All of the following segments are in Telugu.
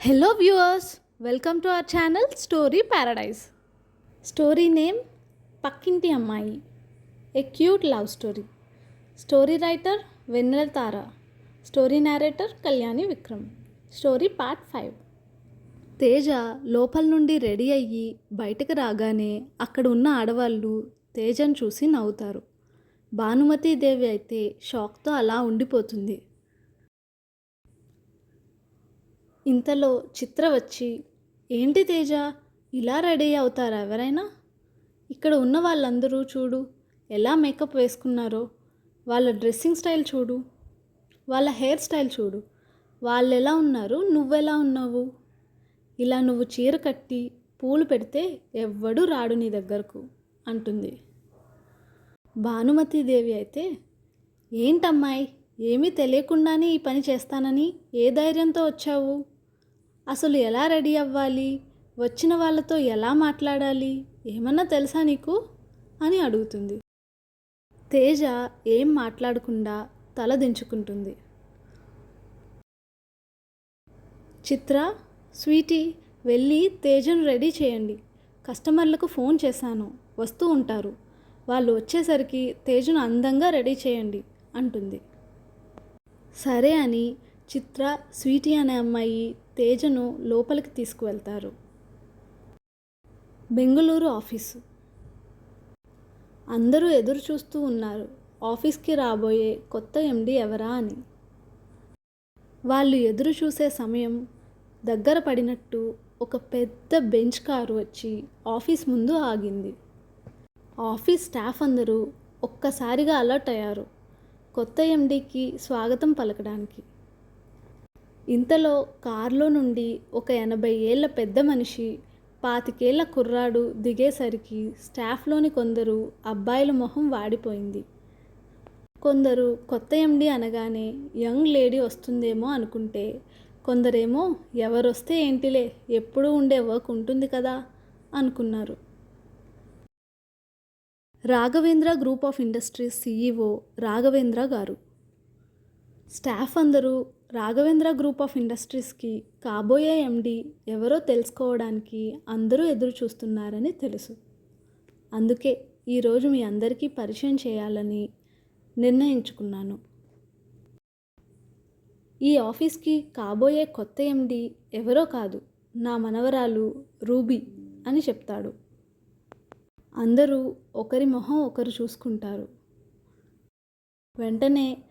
Hello viewers welcome to our channel story paradise story name పక్కింటి అమ్మాయి a cute love story story writer Vennela Tara story narrator Kalyani Vikram story part five Teja లోపల నుండి రెడీ అయ్యి బయటకు రాగానే అక్కడ ఉన్న ఆడవాళ్ళు తేజను చూసి నవ్వుతారు. భానుమతి దేవి అయితే షాక్తో అలా ఉండిపోతుంది. ఇంతలో చిత్ర వచ్చి ఏంటి తేజ? ఇలా రెడీ అవుతారా ఎవరైనా? ఇక్కడ ఉన్న వాళ్ళందరూ చూడు ఎలా మేకప్ వేసుకున్నారో వాళ్ళ డ్రెస్సింగ్ స్టైల్ చూడు వాళ్ళ హెయిర్ స్టైల్ చూడు. వాళ్ళు ఎలా ఉన్నారు? నువ్వెలా ఉన్నావు? ఇలా నువ్వు చీర కట్టి పూలు పెడితే ఎవ్వడూ రాడు నీ దగ్గరకు అంటుంది. భానుమతి దేవి అయితే ఏంటమ్మాయి? ఏమీ తెలియకుండానే ఈ పని చేస్తానని ఏ ధైర్యంతో వచ్చావు? అసలు ఎలా రెడీ అవ్వాలి? వచ్చిన వాళ్ళతో ఎలా మాట్లాడాలి? ఏమన్నా తెలుసా నీకు? అని అడుగుతుంది. తేజ ఏం మాట్లాడకుండా తల దించుకుంటుంది. చిత్ర స్వీటీ వెళ్ళి తేజను రెడీ చేయండి. కస్టమర్లకు ఫోన్ చేశాను. వస్తూ ఉంటారు. వాళ్ళు వచ్చేసరికి తేజను అందంగా రెడీ చేయండి అంటుంది. సరే అని చిత్ర స్వీటీ అనే అమ్మాయి తేజను లోపలికి తీసుకువెళ్తారు. బెంగళూరు ఆఫీసు. అందరూ ఎదురు చూస్తూ ఉన్నారు. ఆఫీస్కి రాబోయే కొత్త ఎండి ఎవరా అని. వాళ్ళు ఎదురు చూసే సమయం దగ్గర పడినట్టు ఒక పెద్ద బెంచ్ కారు వచ్చి ఆఫీస్ ముందు ఆగింది. ఆఫీస్ స్టాఫ్ అందరూ ఒక్కసారిగా అలర్ట్ అయ్యారు. కొత్త ఎండీకి స్వాగతం పలకడానికి. ఇంతలో కారులో నుండి ఒక ఎనభై ఏళ్ళ పెద్ద మనిషి పాతికేళ్ళ కుర్రాడు దిగేసరికి స్టాఫ్లోని కొందరు అబ్బాయిల మొహం వాడిపోయింది. కొందరు కొత్త ఎండి అనగానే యంగ్ లేడీ వస్తుందేమో అనుకుంటే కొందరేమో ఎవరొస్తే ఏంటిలే ఎప్పుడూ ఉండే వర్క్ ఉంటుంది కదా అనుకున్నారు. Raghavendra group of industries CEO Raghavendra గారు. స్టాఫ్ అందరూ రాఘవేంద్ర గ్రూప్ ఆఫ్ ఇండస్ట్రీస్కి కాబోయే ఎండి ఎవరో తెలుసుకోవడానికి అందరూ ఎదురు చూస్తున్నారని తెలుసు. అందుకే ఈరోజు మీ అందరికీ పరిచయం చేయాలని నిర్ణయించుకున్నాను. ఈ ఆఫీస్కి కాబోయే కొత్త ఎండి ఎవరో కాదు నా మనవరాలు రూబీ అని చెప్తాడు. అందరూ ఒకరి మొహం ఒకరు చూసుకుంటారు. వెంటనే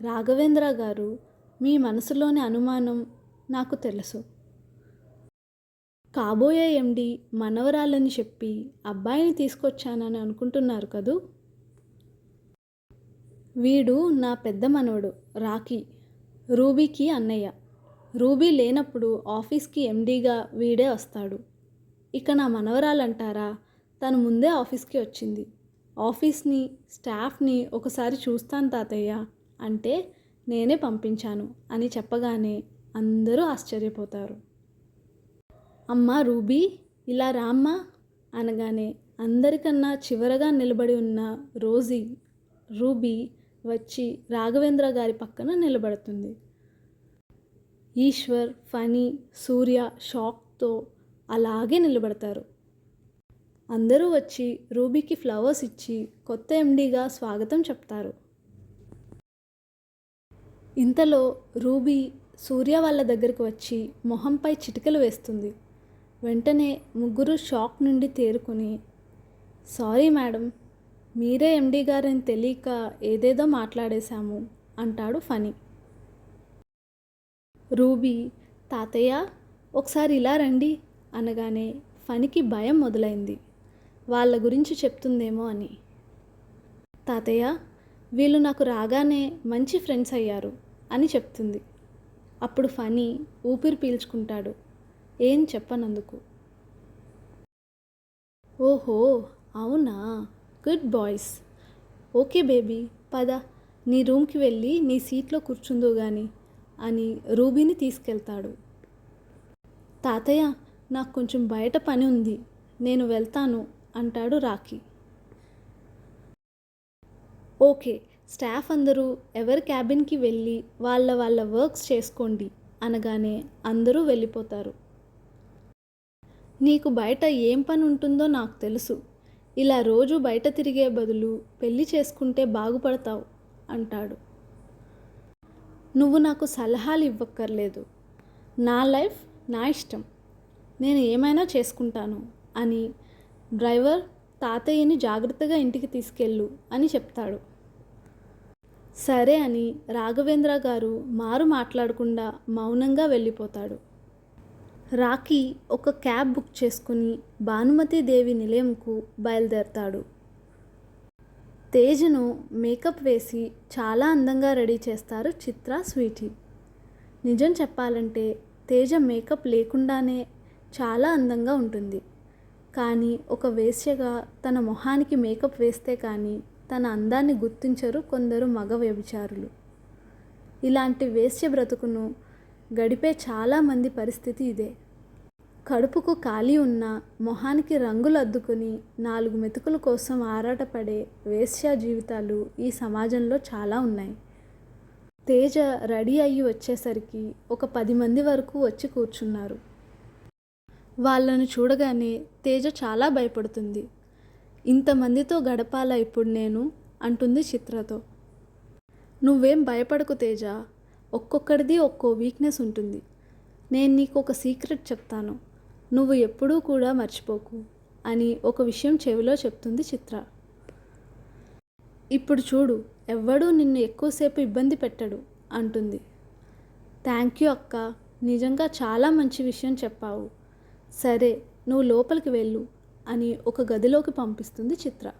రాఘవేంద్ర గారు మీ మనసులోని అనుమానం నాకు తెలుసు. కాబోయే ఎండి మనవరాలని చెప్పి అబ్బాయిని తీసుకొచ్చానని అనుకుంటున్నారు కదూ? వీడు నా పెద్ద మనవడు రాకీ రూబీకి అన్నయ్య. రూబీ లేనప్పుడు ఆఫీస్కి ఎండీగా వీడే వస్తాడు. ఇక నా మనవరాలంటారా? తను ముందే ఆఫీస్కి వచ్చింది. ఆఫీస్ని స్టాఫ్ని ఒకసారి చూస్తాను తాతయ్య. అంటే నేనే పంపించాను అని చెప్పగానే అందరూ ఆశ్చర్యపోతారు. అమ్మ రూబీ ఇలా రామ్మ అనగానే అందరికన్నా చివరగా నిలబడి ఉన్న రోజీ రూబీ వచ్చి రాఘవేంద్ర గారి పక్కన నిలబడుతుంది. ఈశ్వర్ ఫనీ సూర్య షాక్తో అలాగే నిలబడతారు. అందరూ వచ్చి రూబీకి ఫ్లవర్స్ ఇచ్చి కొత్త ఎండీగా స్వాగతం చెప్తారు. ఇంతలో రూబీ సూర్య వాళ్ళ దగ్గరికి వచ్చి మొహంపై చిటికలు వేస్తుంది. వెంటనే ముగ్గురు షాక్ నుండి తేరుకొని సారీ మేడం మీరే ఎండీ గారని తెలియక ఏదేదో మాట్లాడేశాము అంటాడు ఫనీ రూబీ తాతయ్య ఒకసారి ఇలా రండి అనగానే ఫనికి భయం మొదలైంది. వాళ్ళ గురించి చెప్తుందేమో అని. తాతయ్య వీళ్ళు నాకు రాగానే మంచి ఫ్రెండ్స్ అయ్యారు. అని చెప్తుంది. అప్పుడు ఫనీ ఊపిరి పీల్చుకుంటాడు. ఏం చెప్పనందుకు? ఓహో అవునా? Good boys. ఓకే బేబీ పద. నీ రూమ్కి వెళ్ళి నీ సీట్లో కూర్చుందో గాని అని రూబీని తీసుకెళ్తాడు. తాతయ్య నాకు కొంచెం బయట పని ఉంది. నేను వెళ్తాను అంటాడు రాఖీ. ఓకే స్టాఫ్ అందరూ ఎవరి క్యాబిన్కి వెళ్ళి వాళ్ళ వాళ్ళ వర్క్స్ చేసుకోండి అనగానే అందరూ వెళ్ళిపోతారు. నీకు బయట ఏం పని ఉంటుందో నాకు తెలుసు. ఇలా రోజు బయట తిరిగే బదులు పెళ్ళి చేసుకుంటే బాగుపడతావు అంటాడు. నువ్వు నాకు సలహాలు ఇవ్వక్కర్లేదు. నా లైఫ్ నా ఇష్టం. నేను ఏమైనా చేసుకుంటాను అని డ్రైవర్ తాతయ్యని జాగ్రత్తగా ఇంటికి తీసుకెళ్ళు అని చెప్తాడు. సరే అని రాఘవేంద్ర గారు మారు మాట్లాడకుండా మౌనంగా వెళ్ళిపోతాడు. రాకీ ఒక క్యాబ్ బుక్ చేసుకుని భానుమతి దేవి నిలయంకు బయలుదేరతాడు. తేజను మేకప్ వేసి చాలా అందంగా రెడీ చేస్తారు చిత్ర స్వీటీ. నిజం చెప్పాలంటే తేజ మేకప్ లేకుండానే చాలా అందంగా ఉంటుంది. కానీ ఒక వేశ్యగా తన మొహానికి మేకప్ వేస్తే కానీ తన అందాన్ని గుర్తించరు కొందరు మగ వ్యభిచారులు. ఇలాంటి వేశ్య బ్రతుకును గడిపే చాలామంది పరిస్థితి ఇదే. కడుపుకు ఖాళీ ఉన్న మొహానికి రంగులు అద్దుకుని నాలుగు మెతుకుల కోసం ఆరాటపడే వేశ్య జీవితాలు ఈ సమాజంలో చాలా ఉన్నాయి. తేజ రెడీ అయ్యి వచ్చేసరికి ఒక పది మంది వరకు వచ్చి కూర్చున్నారు. వాళ్ళను చూడగానే తేజ చాలా భయపడుతుంది. ఇంతమందితో గడపాలా ఇప్పుడు నేను అంటుంది చిత్రతో. నువ్వేం భయపడకు తేజ ఒక్కొక్కడిది ఒక్కో వీక్నెస్ ఉంటుంది. నేను నీకు ఒక సీక్రెట్ చెప్తాను నువ్వు ఎప్పుడూ కూడా మర్చిపోకు అని ఒక విషయం చెవిలో చెప్తుంది చిత్ర. ఇప్పుడు చూడు ఎవ్వడూ నిన్ను ఎక్కువసేపు ఇబ్బంది పెట్టడు అంటుంది. థ్యాంక్ యూ అక్క నిజంగా చాలా మంచి విషయం చెప్పావు. సరే నువ్వు లోపలికి వెళ్ళు. అని ఒక గదిలోకి పంపిస్తుంది చిత్ర.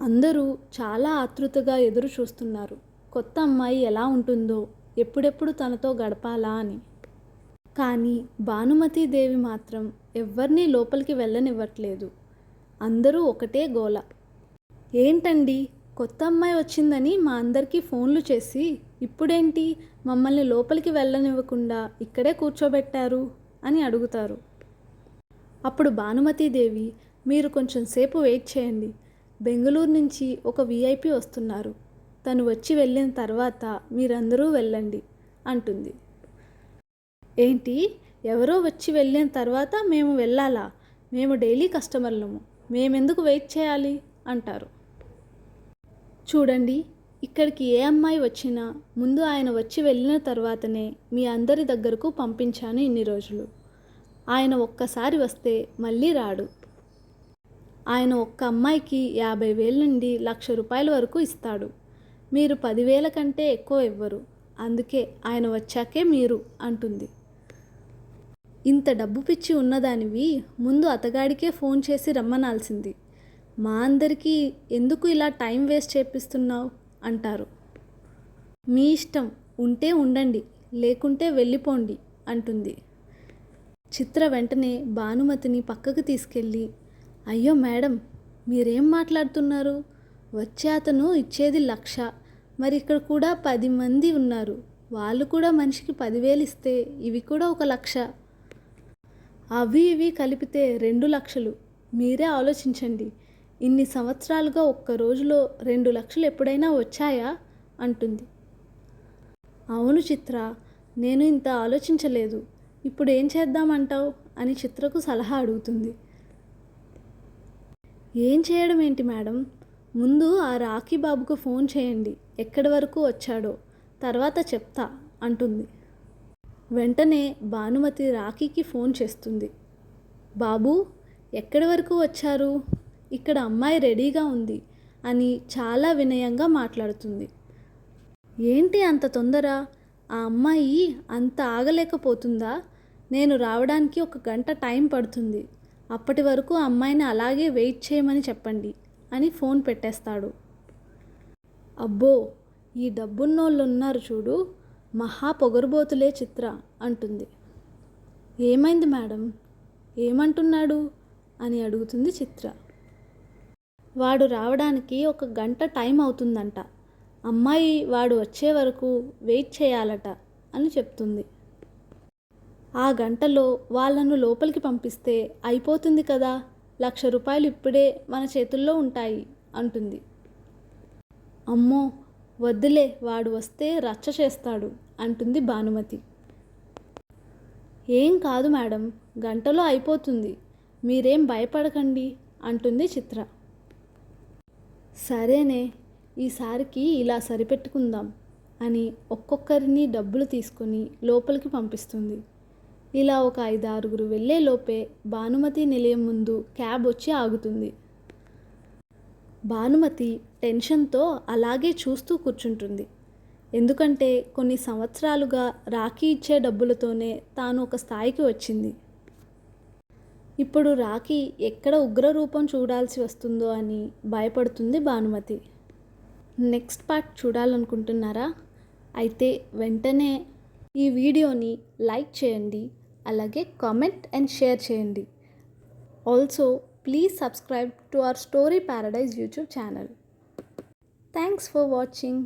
అందరూ చాలా ఆతృతగా ఎదురు చూస్తున్నారు. కొత్త అమ్మాయి ఎలా ఉంటుందో ఎప్పుడెప్పుడు తనతో గడపాలా అని. కానీ భానుమతి దేవి మాత్రం ఎవ్వరినీ లోపలికి వెళ్ళనివ్వట్లేదు. అందరూ ఒకటే గోల. ఏంటండి కొత్త అమ్మాయి వచ్చిందని మా అందరికీ ఫోన్లు చేసి ఇప్పుడేంటి మమ్మల్ని లోపలికి వెళ్ళనివ్వకుండా ఇక్కడే కూర్చోబెట్టారు అని అడుగుతారు. అప్పుడు భానుమతీదేవి మీరు కొంచెం సేపు వెయిట్ చేయండి. బెంగళూరు నుంచి ఒక విఐపి వస్తున్నారు. తను వచ్చి వెళ్ళిన తర్వాత మీరందరూ వెళ్ళండి అంటుంది. ఏంటి? ఎవరో వచ్చి వెళ్ళిన తర్వాత మేము వెళ్ళాలా? మేము డైలీ కస్టమర్లము. మేమెందుకు వెయిట్ చేయాలి? అంటారు. చూడండి ఇక్కడికి ఏ అమ్మాయి వచ్చినా ముందు ఆయన వచ్చి వెళ్ళిన తర్వాతనే మీ అందరి దగ్గరకు పంపించాను ఇన్ని రోజులు. ఆయన ఒక్కసారి వస్తే మళ్ళీ రాడు. ఆయన ఒక్క అమ్మాయికి యాభై వేల నుండి లక్ష రూపాయల వరకు ఇస్తాడు. మీరు పదివేల కంటే ఎక్కువ ఇవ్వరు. అందుకే ఆయన వచ్చాకే మీరు అంటుంది. ఇంత డబ్బు పిచ్చి ఉన్నదానివి ముందు అతగాడికే ఫోన్ చేసి రమ్మనాల్సింది. మా అందరికీ ఎందుకు ఇలా టైం వేస్ట్ చేపిస్తున్నావు? అంటారు. మీ ఇష్టం ఉంటే ఉండండి లేకుంటే వెళ్ళిపోండి అంటుంది. చిత్ర వెంటనే భానుమతిని పక్కకు తీసుకెళ్ళి అయ్యో మేడం మీరేం మాట్లాడుతున్నారు? వచ్చే అతను ఇచ్చేది లక్ష. మరి ఇక్కడ కూడా పది మంది ఉన్నారు. వాళ్ళు కూడా మనిషికి పదివేలు ఇస్తే ఇవి కూడా ఒక లక్ష. అవి ఇవి కలిపితే రెండు లక్షలు. మీరే ఆలోచించండి. ఇన్ని సంవత్సరాలుగా ఒక్క రోజులో రెండు లక్షలు ఎప్పుడైనా వచ్చాయా? అంటుంది. అవును చిత్ర నేను ఇంత ఆలోచించలేదు. ఇప్పుడు ఏం చేద్దామంటావు? అని చిత్రకు సలహా అడుగుతుంది. ఏం చేయడం ఏంటి మేడం? ముందు ఆ రాఖీ బాబుకు ఫోన్ చేయండి. ఎక్కడి వరకు వచ్చాడో. తర్వాత చెప్తా అంటుంది. వెంటనే భానుమతి రాఖీకి ఫోన్ చేస్తుంది. బాబు ఎక్కడి వరకు వచ్చారు? ఇక్కడ అమ్మాయి రెడీగా ఉంది అని చాలా వినయంగా మాట్లాడుతుంది. ఏంటి అంత తొందర? ఆ అమ్మాయి అంత ఆగలేకపోతుందా? నేను రావడానికి ఒక గంట టైం పడుతుంది. అప్పటి వరకు అమ్మాయిని అలాగే వెయిట్ చేయమని చెప్పండి అని ఫోన్ పెట్టేస్తాడు. అబ్బో ఈ డబ్బున్నోళ్ళు ఉన్నారు చూడు. మహా పొగరుబోతులే చిత్ర అంటుంది. ఏమైంది మేడం? ఏమంటున్నాడు? అని అడుగుతుంది చిత్ర. వాడు రావడానికి ఒక గంట టైం అవుతుందంట. అమ్మాయి వాడు వచ్చే వరకు వెయిట్ చేయాలట అని చెప్తుంది. ఆ గంటలో వాళ్ళను లోపలికి పంపిస్తే అయిపోతుంది కదా. లక్ష రూపాయలు ఇప్పుడే మన చేతుల్లో ఉంటాయి అంటుంది. అమ్మో వద్దులే వాడు వస్తే రచ్చ చేస్తాడు అంటుంది భానుమతి. ఏం కాదు మేడం గంటలో అయిపోతుంది. మీరేం భయపడకండి అంటుంది చిత్ర. సరేనే ఈసారికి ఇలా సరిపెట్టుకుందాం అని ఒక్కొక్కరిని డబ్బులు తీసుకొని లోపలికి పంపిస్తుంది. ఇలా ఒక ఐదు ఆరుగురు వెళ్ళే లోపే భానుమతి నిలయం ముందు క్యాబ్ వచ్చి ఆగుతుంది. భానుమతి టెన్షన్తో అలాగే చూస్తూ కూర్చుంటుంది. ఎందుకంటే కొన్ని సంవత్సరాలుగా రాఖీ ఇచ్చే డబ్బులతోనే తాను ఒక స్థాయికి వచ్చింది. ఇప్పుడు రాఖీ ఎక్కడ ఉగ్ర రూపం చూడాల్సి వస్తుందో అని భయపడుతుంది భానుమతి. Next part చూడాలనుకుంటున్నారా? అయితే వెంటనే ఈ వీడియోని లైక్ చేయండి అలాగే కామెంట్ అండ్ షేర్ చేయండి. Also please subscribe to our story paradise YouTube channel thanks for watching